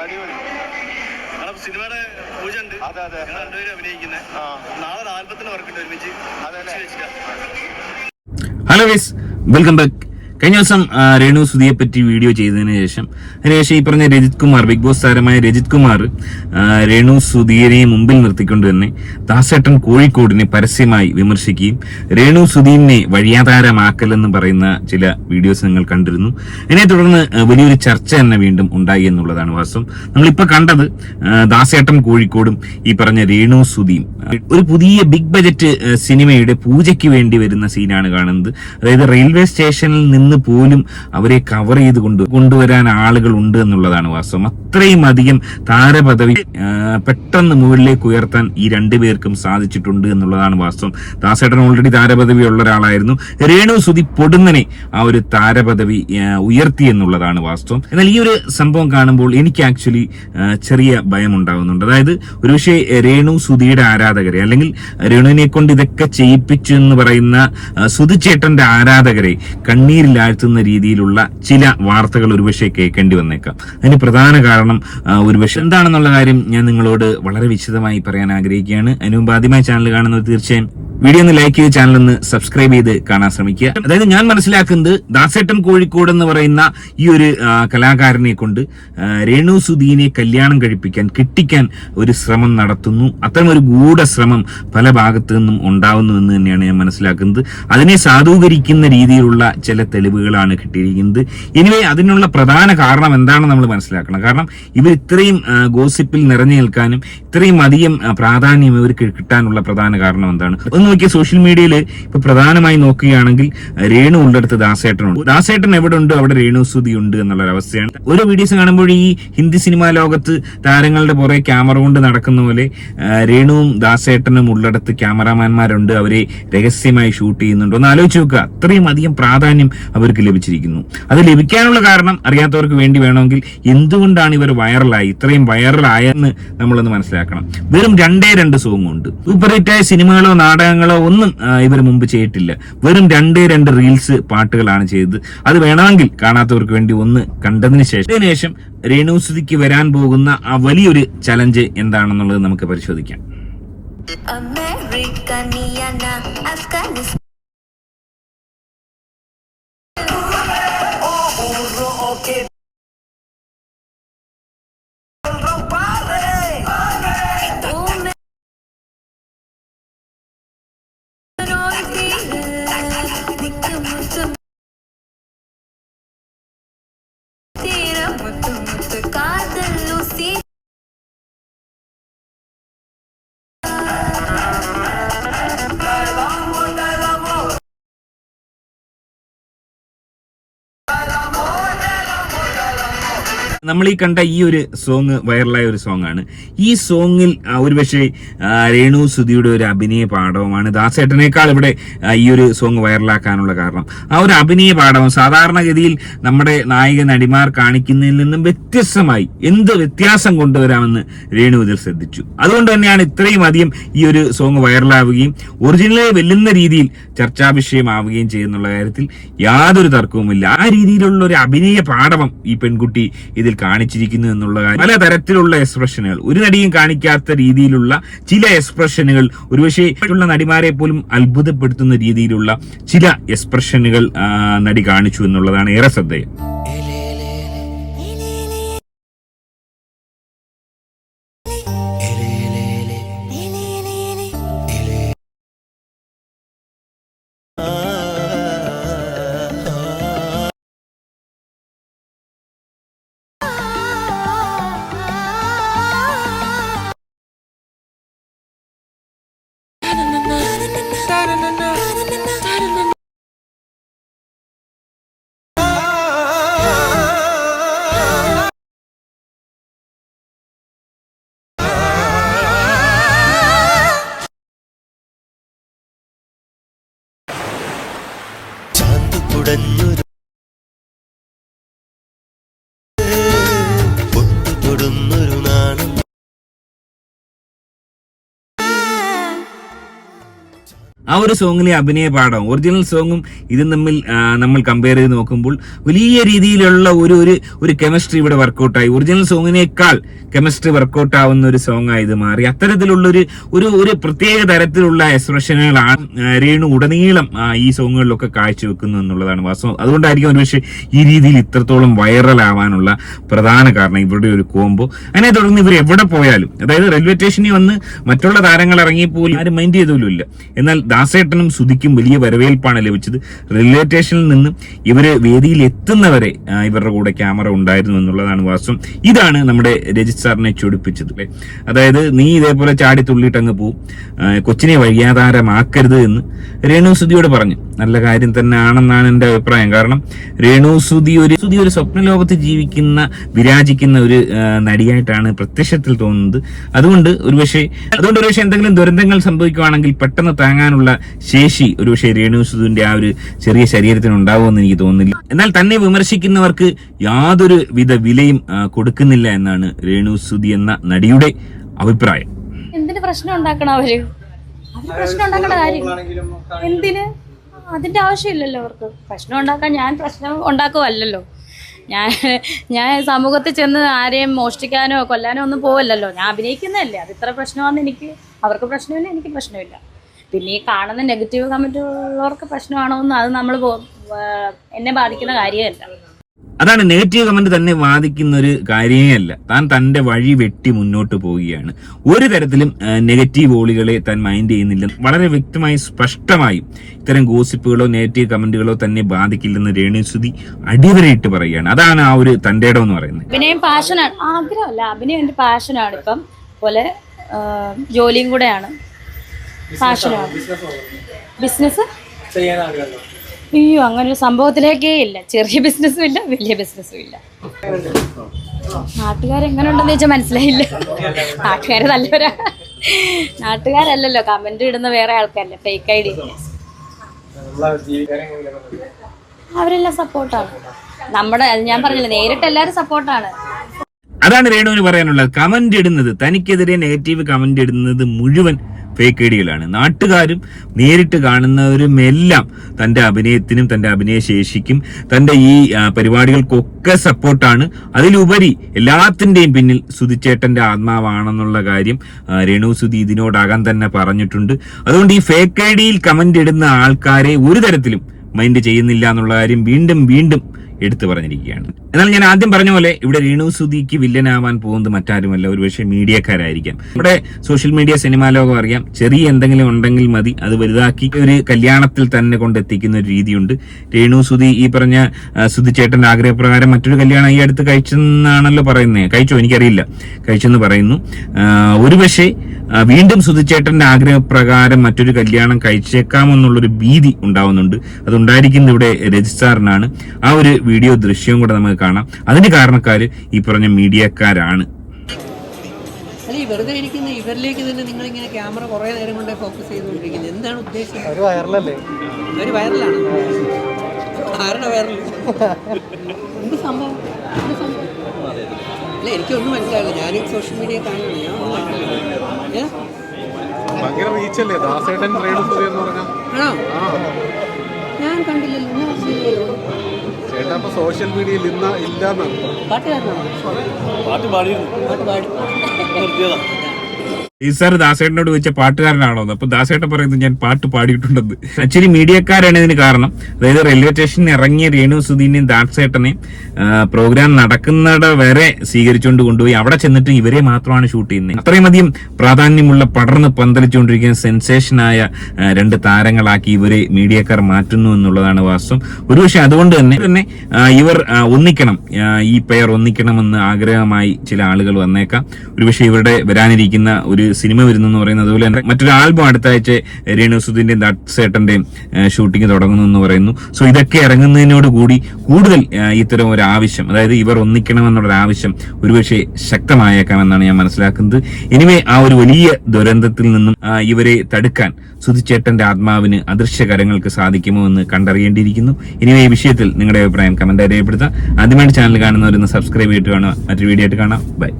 അടിപൊളി. സിനിമയുടെ പൂജ ഉണ്ട് അതെ. അതെ രണ്ടുപേരും അഭിനയിക്കുന്നത്. ആ. നാളെ ആൽബത്തിന് വർക്കുണ്ട് ഒരുമിച്ച്. അതെ ഹലോ വെൽക്കം ബാക്ക് കഴിഞ്ഞ ദിവസം രേണു സുധിയെ പറ്റി വീഡിയോ ചെയ്തതിനു ശേഷം അതിനുശേഷം ഈ പറഞ്ഞ രജിത് കുമാർ ബിഗ് ബോസ് താരമായ രജിത് കുമാർ രേണു സുധീരെ മുമ്പിൽ നിർത്തിക്കൊണ്ട് തന്നെ ദാസേട്ടൻ കോഴിക്കോടിനെ പരസ്യമായി വിമർശിക്കുകയും രേണു സുധീനെ വഴിയാധാരമാക്കലെന്ന് പറയുന്ന ചില വീഡിയോസ് നിങ്ങൾ കണ്ടിരുന്നു. ഇതിനെ തുടർന്ന് വലിയൊരു ചർച്ച തന്നെ വീണ്ടും ഉണ്ടായി എന്നുള്ളതാണ് വാസ്തവം. നമ്മളിപ്പോ കണ്ടത് ദാസേട്ടൻ കോഴിക്കോടും ഈ പറഞ്ഞ രേണു സുധീം ഒരു പുതിയ ബിഗ് ബജറ്റ് സിനിമയുടെ പൂജയ്ക്ക് വേണ്ടി വരുന്ന സീനാണ് കാണുന്നത്. അതായത് റെയിൽവേ സ്റ്റേഷനിൽ നിന്ന് പോലും അവരെ കവർ ചെയ്ത് കൊണ്ട് കൊണ്ടുവരാൻ ആളുകൾ ഉണ്ട് എന്നുള്ളതാണ് വാസ്തവം. അത്രയും അധികം താരപദവി പെട്ടെന്ന് മുകളിലേക്ക് ഉയർത്താൻ ഈ രണ്ടുപേർക്കും സാധിച്ചിട്ടുണ്ട് എന്നുള്ളതാണ് വാസ്തവം. ദാസേട്ടൻ ഓൾറെഡി താരപദവി ഉള്ള ഒരാളായിരുന്നു. രേണു സുധി പൊടുന്നനെ ആ ഒരു താരപദവി ഉയർത്തി എന്നുള്ളതാണ് വാസ്തവം. എന്നാൽ ഈ ഒരു സംഭവം കാണുമ്പോൾ എനിക്ക് ആക്ച്വലി ചെറിയ ഭയം ഉണ്ടാകുന്നുണ്ട് അതായത് ഒരുപക്ഷെ രേണു സുധിയുടെ ആരാധകരെ അല്ലെങ്കിൽ രേണുവിനെ കൊണ്ട് ഇതൊക്കെ ചെയ്യിപ്പിച്ചു എന്ന് പറയുന്ന സുധിച്ചേട്ടന്റെ ആരാധകരെ കണ്ണീരിലാഴ്ത്തുന്ന രീതിയിലുള്ള ചില വാർത്തകൾ ഒരുപക്ഷെ കേൾക്കേണ്ടി വന്നേക്കാം. അതിന് പ്രധാന കാരണം ഒരുപക്ഷെ എന്താണെന്നുള്ള കാര്യം ഞാൻ നിങ്ങളോട് വളരെ വിശദമായി പറയാൻ ആഗ്രഹിക്കുകയാണ്. അതിനുമുമ്പ് ആദ്യമായി ചാനൽ കാണുന്നത് തീർച്ചയായും വീഡിയോ ഒന്ന് ലൈക്ക് ചെയ്ത് ചാനൽ ഒന്ന് സബ്സ്ക്രൈബ് ചെയ്ത് കാണാൻ ശ്രമിക്കുക. അതായത് ഞാൻ മനസ്സിലാക്കുന്നത് ദാസേട്ടൻ കോഴിക്കോട് എന്ന് പറയുന്ന ഈ ഒരു കലാകാരനെ കൊണ്ട് രേണു സുധീനെ കല്യാണം കഴിപ്പിക്കാൻ കിട്ടിക്കാൻ ഒരു ശ്രമം നടത്തുന്നു. അത്തരം ഒരു ഗൂഢശ്രമം പല ഭാഗത്തു നിന്നും ഉണ്ടാവുന്നു എന്ന് തന്നെയാണ് ഞാൻ മനസ്സിലാക്കുന്നത്. അതിനെ സാധൂകരിക്കുന്ന രീതിയിലുള്ള ചില തെളിവുകളാണ് കിട്ടിയിരിക്കുന്നത്. എനിവേ അതിനുള്ള പ്രധാന കാരണം എന്താണെന്ന് നമ്മൾ മനസ്സിലാക്കണം. കാരണം ഇവർ ഇത്രയും ഗോസിപ്പിൽ നിറഞ്ഞു നിൽക്കാനും ഇത്രയും അധികം പ്രാധാന്യം ഇവർക്ക് കിട്ടാനുള്ള പ്രധാന കാരണം എന്താണ്? ഒന്ന് നോക്കിയ സോഷ്യൽ മീഡിയയിൽ ഇപ്പൊ പ്രധാനമായി നോക്കുകയാണെങ്കിൽ രേണു ഉള്ളിടത്ത് ദാസേട്ടനുണ്ട്. ദാസേട്ടൻ എവിടെ ഉണ്ട് അവിടെ രേണു സുതി ഉണ്ട് എന്നുള്ള അവസ്ഥയാണ്. ഓരോ വീഡിയോസ് കാണുമ്പോൾ ഈ ഹിന്ദി സിനിമാ ലോകത്ത് താരങ്ങളുടെ പുറകെ ക്യാമറ കൊണ്ട് നടക്കുന്ന പോലെ രേണുവും ദാസേട്ടനും ഉള്ളിടത്ത് ക്യാമറാമാൻമാരുണ്ട് അവരെ രഹസ്യമായി ഷൂട്ട് ചെയ്യുന്നുണ്ട്. ഒന്ന് ആലോചിച്ച് നോക്കുക. അത്രയും അധികം പ്രാധാന്യം അവർക്ക് ലഭിച്ചിരിക്കുന്നു. അത് ലഭിക്കാനുള്ള കാരണം അറിയാത്തവർക്ക് വേണ്ടി വേണമെങ്കിൽ എന്തുകൊണ്ടാണ് ഇവർ വൈറലായി ഇത്രയും വൈറലായെന്ന് നമ്മളൊന്ന് മനസ്സിലാക്കണം. വെറും രണ്ടേ രണ്ട് സോങ്ങും ഉണ്ട്. സൂപ്പർ ഹിറ്റായ സിനിമകളോ നാടകങ്ങളോ ഒന്നും ഇവർ മുമ്പ് ചെയ്തിട്ടില്ല. വെറും രണ്ടേ രണ്ട് റീൽസ് പാട്ടുകളാണ് ചെയ്തത്. അത് വേണമെങ്കിൽ കാണാത്തവർക്ക് വേണ്ടി ഒന്ന് കണ്ടതിന് ശേഷം. അതിനുശേഷം രേണുസുതിക്ക് വരാൻ പോകുന്ന ആ വലിയൊരു ചലഞ്ച് എന്താണെന്നുള്ളത് നമുക്ക് പരിശോധിക്കാം. America, காதல் லுசி നമ്മൾ ഈ കണ്ട ഈ ഒരു സോങ് വൈറലായ ഒരു സോങ് ആണ്. ഈ സോങ്ങിൽ ഒരു ഒരുപക്ഷെ രേണു സുധിയുടെ ഒരു അഭിനയ പാഠവുമാണ്. ദാസേട്ടനേക്കാൾ ഇവിടെ ഈ ഒരു സോങ് വൈറലാക്കാനുള്ള കാരണം. ആ ഒരു അഭിനയ പാഠവും സാധാരണഗതിയിൽ നമ്മുടെ നായിക നടിമാർ കാണിക്കുന്നതിൽ നിന്നും വ്യത്യസ്തമായി എന്ത് വ്യത്യാസം കൊണ്ടുവരാമെന്ന് രേണു ഇതിൽ ശ്രദ്ധിച്ചു. അതുകൊണ്ട് തന്നെയാണ് ഇത്രയും അധികം ഈ ഒരു സോങ് വൈറലാവുകയും ഒറിജിനലെ വെല്ലുന്ന രീതിയിൽ ചർച്ചാ വിഷയമാവുകയും ചെയ്യുന്നുള്ള കാര്യത്തിൽ യാതൊരു തർക്കവുമില്ല. ആ രീതിയിലുള്ള ഒരു അഭിനയ പാഠവം ഈ പെൺകുട്ടി ഇതിൽ കാണിച്ചിരിക്കുന്നു എന്നുള്ള കാര്യം. പല തരത്തിലുള്ള എക്സ്പ്രഷനുകൾ ഒരു നടിയും കാണിക്കാത്ത രീതിയിലുള്ള ചില എക്സ്പ്രഷനുകൾ ഒരുപക്ഷെ ഉള്ള നടിമാരെ പോലും അത്ഭുതപ്പെടുത്തുന്ന രീതിയിലുള്ള ചില എക്സ്പ്രഷനുകൾ നടി കാണിച്ചു എന്നുള്ളതാണ് ഏറെ ശ്രദ്ധേയം. ആ ഒരു സോങ്ങിലെ അഭിനയ പാഠവും ഒറിജിനൽ സോങ്ങും ഇതും തമ്മിൽ നമ്മൾ കമ്പയർ ചെയ്ത് നോക്കുമ്പോൾ വലിയ രീതിയിലുള്ള ഒരു ഒരു ഒരു കെമിസ്ട്രി ഇവിടെ വർക്കൗട്ടായി ഒറിജിനൽ സോങ്ങിനേക്കാൾ കെമിസ്ട്രി വർക്കൗട്ട് ആവുന്ന ഒരു സോങ് ആയി ഇത് മാറി. അത്തരത്തിലുള്ള ഒരു ഒരു പ്രത്യേക തരത്തിലുള്ള എക്സ്പ്രഷനുകളാണ് രേണു ഉടനീളം ഈ സോങ്ങുകളിലൊക്കെ കാഴ്ചവെക്കുന്നു എന്നുള്ളതാണ് വാസ്തവം. അതുകൊണ്ടായിരിക്കും ഒരുപക്ഷെ ഈ രീതിയിൽ ഇത്രത്തോളം വൈറലാവാനുള്ള പ്രധാന കാരണം ഇവരുടെ ഒരു കോംബോ അതിനെ തുടർന്ന് ഇവർ എവിടെ പോയാലും അതായത് റെയിൽവേ സ്റ്റേഷനിൽ വന്ന് മറ്റുള്ള താരങ്ങൾ ഇറങ്ങിയപ്പോൾ ആരും മൈൻഡ് ചെയ്തോലുമില്ല. എന്നാൽ ദാസേട്ടനും സുധിക്കും വലിയ വരവേൽപ്പാണ് ലഭിച്ചത്. റെയിൽവേ സ്റ്റേഷനിൽ നിന്ന് ഇവർ വേദിയിൽ എത്തുന്നവരെ ഇവരുടെ കൂടെ ക്യാമറ ഉണ്ടായിരുന്നു എന്നുള്ളതാണ് വാസ്തവം. ഇതാണ് നമ്മുടെ രജിത് സാറിനെ ചൊടിപ്പിച്ചത് അല്ലേ? അതായത് നീ ഇതേപോലെ ചാടി തുള്ളിയിട്ടങ്ങ് പോവും. കൊച്ചിനെ വഴിയാധാരമാക്കരുത് എന്ന് രേണു സുധിയോട് പറഞ്ഞു. നല്ല കാര്യം തന്നെ ആണെന്നാണ് എന്റെ അഭിപ്രായം. കാരണം രേണു സുധി ഒരു സുധി ഒരു സ്വപ്ന ലോകത്ത് ജീവിക്കുന്ന വിരാജിക്കുന്ന ഒരു നടിയായിട്ടാണ് പ്രത്യക്ഷത്തിൽ തോന്നുന്നത്. അതുകൊണ്ട് ഒരുപക്ഷെ അതുകൊണ്ട് ഒരുപക്ഷെ എന്തെങ്കിലും ദുരന്തങ്ങൾ സംഭവിക്കുകയാണെങ്കിൽ പെട്ടെന്ന് താങ്ങാനുള്ള ശേഷി ഒരുപക്ഷെ രേണു സുധുവിന്റെ ആ ഒരു ചെറിയ ശരീരത്തിന് ഉണ്ടാവുമെന്ന് എനിക്ക് തോന്നുന്നില്ല. എന്നാൽ തന്നെ വിമർശിക്കുന്നവർക്ക് യാതൊരു വിധ വിലയും കൊടുക്കുന്നില്ല എന്നാണ് രേണു സുധി എന്ന നടിയുടെ അഭിപ്രായം. എന്തിന് പ്രശ്നം ഉണ്ടാക്കണം അവർ? പ്രശ്നം ഉണ്ടാക്കണ കാര്യം. എന്തിന്? അതിന്റെ ആവശ്യമില്ലല്ലോ അവർക്ക്. പ്രശ്നം ഉണ്ടാക്കാൻ ഞാൻ പ്രശ്നം ഉണ്ടാക്കുമല്ലോ ഞാൻ ഞാൻ സമൂഹത്തിൽ ചെന്ന് ആരെയും മോഷ്ടിക്കാനോ കൊല്ലാനോ ഒന്നും പോവല്ലല്ലോ. ഞാൻ അഭിനയിക്കുന്നതല്ലേ. അത് ഇത്ര പ്രശ്നമാണെന്ന് എനിക്ക്. അവർക്ക് പ്രശ്നമില്ല എനിക്ക് പ്രശ്നമില്ല. പിന്നെ ഈ കാണുന്ന നെഗറ്റീവ് കമന്റ് ഉള്ളവർക്ക് പ്രശ്നമാണോ എന്ന് അത് നമ്മൾ എന്നെ ബാധിക്കുന്ന കാര്യമല്ല. അതാണ് നെഗറ്റീവ് കമന്റ് തന്നെ വാദിക്കുന്ന ഒരു കാര്യമേ അല്ല താൻ തന്റെ വഴി വെട്ടി മുന്നോട്ട് പോവുകയാണ്. ഒരു തരത്തിലും നെഗറ്റീവ് ഓളികളെ താൻ മൈൻഡ് ചെയ്യുന്നില്ല. വളരെ വ്യക്തമായി സ്പഷ്ടമായും ഇത്തരം ഗോസിപ്പുകളോ നെഗറ്റീവ് കമന്റുകളോ തന്നെ ബാധിക്കില്ലെന്ന് രേണുസുതി അടിവരയിട്ട് പറയുകയാണ്. അതാണ് ആ ഒരു തന്റെ ഇടം എന്ന് പറയുന്നത്. അഭിനയം പാഷനാണ് ആഗ്രഹമല്ല. അഭിനയം എന്റെ പാഷനാണ് ഇപ്പം പോലെ ജോലിയും കൂടെയാണ്. പാഷനാണ് ബിസിനസ് അയ്യോ അങ്ങനെ ഒരു സംഭവത്തിലേക്കേ ഇല്ല. ചെറിയ ബിസിനസ്സും ഇല്ല വലിയ ബിസിനസ്സും ഇല്ല. നാട്ടുകാരെങ്ങനെ ഉണ്ടെന്ന് ചോദിച്ചാൽ മനസ്സിലായില്ല. നാട്ടുകാർ നല്ലവരാ. നാട്ടുകാരല്ലല്ലോ കമന്റ് ഇടുന്ന വേറെ ആൾക്കാരല്ലേ ഫേക്ക് ഐ ഡി അവരെല്ലാം സപ്പോർട്ടാണ് നമ്മുടെ ഞാൻ പറഞ്ഞില്ല നേരിട്ട് എല്ലാവരും സപ്പോർട്ടാണ് അതാണ് രേണുവിന് പറയാനുള്ളത്. കമന്റ് ഇടുന്നത് തനിക്കെതിരെ നെഗറ്റീവ് കമന്റ് ഇടുന്നത് മുഴുവൻ ഫേക്ക് ഐഡികളാണ് നാട്ടുകാരും നേരിട്ട് കാണുന്നവരും എല്ലാം തന്റെ അഭിനയത്തിനും തന്റെ അഭിനയ ശേഷിക്കും തന്റെ ഈ പരിപാടികൾക്കൊക്കെ സപ്പോർട്ടാണ് അതിലുപരി എല്ലാത്തിന്റെയും പിന്നിൽ സുധിച്ചേട്ടന്റെ ആത്മാവാണെന്നുള്ള കാര്യം രേണു സുധി ഇതിനോടകം തന്നെ പറഞ്ഞിട്ടുണ്ട്. അതുകൊണ്ട് ഈ ഫേക്ക് ഐഡിയിൽ കമന്റ് ഇടുന്ന ആൾക്കാരെ ഒരു തരത്തിലും മൈൻഡ് ചെയ്യുന്നില്ല എന്നുള്ള കാര്യം വീണ്ടും വീണ്ടും എടുത്തു പറഞ്ഞിരിക്കുകയാണ്. എന്നാൽ ഞാൻ ആദ്യം പറഞ്ഞ പോലെ ഇവിടെ രേണു സുധിക്ക് വില്ലനാവാൻ പോകുന്നത് മറ്റാരുമല്ല ഒരുപക്ഷെ മീഡിയക്കാരായിരിക്കാം. ഇവിടെ സോഷ്യൽ മീഡിയ സിനിമാ ലോകം അറിയാം. ചെറിയ എന്തെങ്കിലും ഉണ്ടെങ്കിൽ മതി. അത് വലുതാക്കി ഒരു കല്യാണത്തിൽ തന്നെ കൊണ്ടെത്തിക്കുന്ന ഒരു രീതിയുണ്ട്. രേണു സുധി ഈ പറഞ്ഞ സുധിച്ചേട്ടന്റെ സുധി ചേട്ടന്റെ ആഗ്രഹപ്രകാരം മറ്റൊരു കല്യാണം ഈ അടുത്ത് കഴിച്ചെന്നാണല്ലോ പറയുന്നത് കഴിച്ചോ? എനിക്കറിയില്ല. കഴിച്ചെന്ന് പറയുന്നു. ഒരുപക്ഷെ വീണ്ടും സുധിച്ചേട്ടന്റെ ആഗ്രഹപ്രകാരം മറ്റൊരു കല്യാണം കഴിച്ചേക്കാമെന്നുള്ളൊരു ഭീതി ഉണ്ടാവുന്നുണ്ട്. അതുണ്ടായിരിക്കുന്നത് ഇവിടെ രജിസ്ട്രാറിനാണ്. ആ ഒരു വീഡിയോ ദൃശ്യവും കൂടെ നമുക്ക് കാണാം. അതിന് കാരണക്കാർ ഈ പറഞ്ഞ മീഡിയക്കാരാണ്. അല്ല ഈ വെറുതെ ഇരിക്കുന്ന ഇവരിലേക്ക് തന്നെ നിങ്ങൾ ഇങ്ങനെ ക്യാമറ കുറേ നേരം കൊണ്ട് ഫോക്കസ് ചെയ്തുകൊണ്ടിരിക്കുന്നത് എന്താണ് ഉദ്ദേശം? ഒരു വൈറലല്ലേ? ഒരു വൈറലാണ്. ആരുടെ വൈറൽ? എന്ത് സംഭവം? എന്ത് സംഭവം? അല്ല എനിക്കൊന്നും മനസ്സിലായില്ല. ഞാൻ സോഷ്യൽ മീഡിയ കാണുന്നില്ല ഞാൻ? ഭയങ്കര റീച്ചല്ലേ ദാസേട്ടൻ ആണോ? ഞാൻ കണ്ടില്ലല്ലോ. ഞാൻ ചേട്ടാ ഇപ്പൊ സോഷ്യൽ മീഡിയയിൽ ഇന്ന പാട്ടുകാരനാണോ പാട്ട് പാടിയിരുന്നു. പാട്ട് പാടി. നിർത്തിയതാ. ഈ സാർ ദാസേട്ടനോട് ചോദിച്ച പാട്ടുകാരനാണോ അപ്പൊ ദാസേട്ടൻ പറയുന്നത് ഞാൻ പാട്ട് പാടിയിട്ടുണ്ടെന്ന്. ആക്ച്വലി മീഡിയക്കാരാണ് ഇതിന് കാരണം. അതായത് റെയിൽവേ സ്റ്റേഷനിൽ ഇറങ്ങിയ രേണു സുധീനെയും ദാസേട്ടനെയും പ്രോഗ്രാം നടക്കുന്നിട വരെ സ്വീകരിച്ചുകൊണ്ട് കൊണ്ടുപോയി. അവിടെ ചെന്നിട്ട് ഇവരെ മാത്രമാണ് ഷൂട്ട് ചെയ്യുന്നത്. അത്രയും അധികം പ്രാധാന്യമുള്ള പടർന്ന് പന്തലിച്ചുകൊണ്ടിരിക്കുന്ന സെൻസേഷനായ രണ്ട് താരങ്ങളാക്കി ഇവരെ മീഡിയക്കാർ മാറ്റുന്നു എന്നുള്ളതാണ് വാസ്തവം. ഒരുപക്ഷെ അതുകൊണ്ട് തന്നെ തന്നെ ഇവർ ഒന്നിക്കണം ഈ പെയർ ഒന്നിക്കണമെന്ന് ആഗ്രഹമായി ചില ആളുകൾ വന്നേക്കാം. ഒരുപക്ഷെ ഇവരുടെ വരാനിരിക്കുന്ന ഒരു സിനിമ വരുന്നു എന്ന് പറയുന്നത് അതുപോലെ തന്നെ മറ്റൊരു ആൽബം അടുത്ത ആഴ്ച രേണു സുധിന്റെയും ദട്സേട്ടന്റെയും ഷൂട്ടിംഗ് തുടങ്ങുന്നു എന്ന് പറയുന്നു. സോ ഇതൊക്കെ ഇറങ്ങുന്നതിനോട് കൂടി കൂടുതൽ ഇത്തരം ഒരു ആവശ്യം അതായത് ഇവർ ഒന്നിക്കണമെന്നുള്ള ഒരു ആവശ്യം ഒരുപക്ഷെ ശക്തമായേക്കാമെന്നാണ് ഞാൻ മനസ്സിലാക്കുന്നത്. ഇനിമേ ആ ഒരു വലിയ ദുരന്തത്തിൽ നിന്നും ഇവരെ തടുക്കാൻ സുധിച്ചേട്ടന്റെ ആത്മാവിന് അദൃശ്യകരങ്ങൾക്ക് സാധിക്കുമോ എന്ന് കണ്ടറിയേണ്ടിയിരിക്കുന്നു. ഇനിമേ ഈ വിഷയത്തിൽ നിങ്ങളുടെ അഭിപ്രായം കമന്റ് രേഖപ്പെടുത്താം. ആദ്യമായിട്ട് ചാനൽ കാണുന്നവരൊന്ന് സബ്സ്ക്രൈബ് ചെയ്തിട്ട് കാണുക. മറ്റൊരു വീഡിയോ ആയിട്ട് കാണാം. ബൈ